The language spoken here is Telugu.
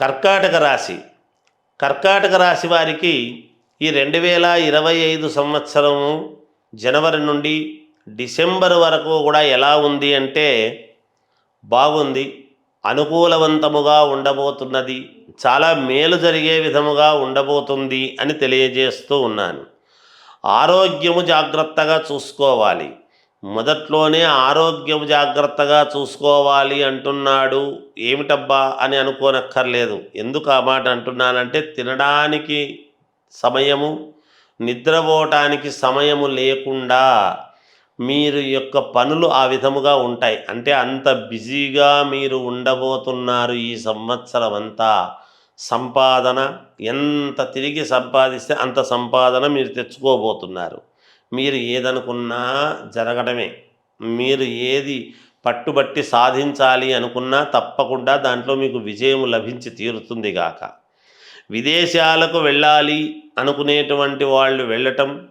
కర్కాటక రాశి. కర్కాటక రాశి వారికి ఈ రెండు వేల ఇరవై ఐదు సంవత్సరము జనవరి నుండి డిసెంబర్ వరకు కూడా ఎలా ఉంది అంటే బాగుంది. అనుకూలవంతముగా ఉండబోతున్నది. చాలా మేలు జరిగే విధముగా ఉండబోతుంది అని తెలియజేస్తూ ఉన్నాను. ఆరోగ్యము జాగ్రత్తగా చూసుకోవాలి. మొదట్లోనే ఆరోగ్యం జాగ్రత్తగా చూసుకోవాలి అంటున్నాడు. ఏమిటబ్బా అని అనుకోనక్కర్లేదు. ఎందుకు ఆ మాట అంటున్నానంటే తినడానికి సమయము నిద్రపోవటానికి సమయము లేకుండా మీరు యొక్క పనులు ఆ విధముగా ఉంటాయి. అంటే అంత బిజీగా మీరు ఉండబోతున్నారు ఈ సంవత్సరం అంతా సంపాదన ఎంత తిరిగి సంపాదిస్తే అంత సంపాదన మీరు తెచ్చుకోబోతున్నారు. మీరు ఏదనుకున్నా జరగడమే. మీరు ఏది పట్టుబట్టి సాధించాలి అనుకున్నా తప్పకుండా దాంట్లో మీకు విజయం లభించి తీరుతుంది గాక. విదేశాలకు వెళ్ళాలి అనుకునేటువంటి వాళ్ళు వెళ్ళటం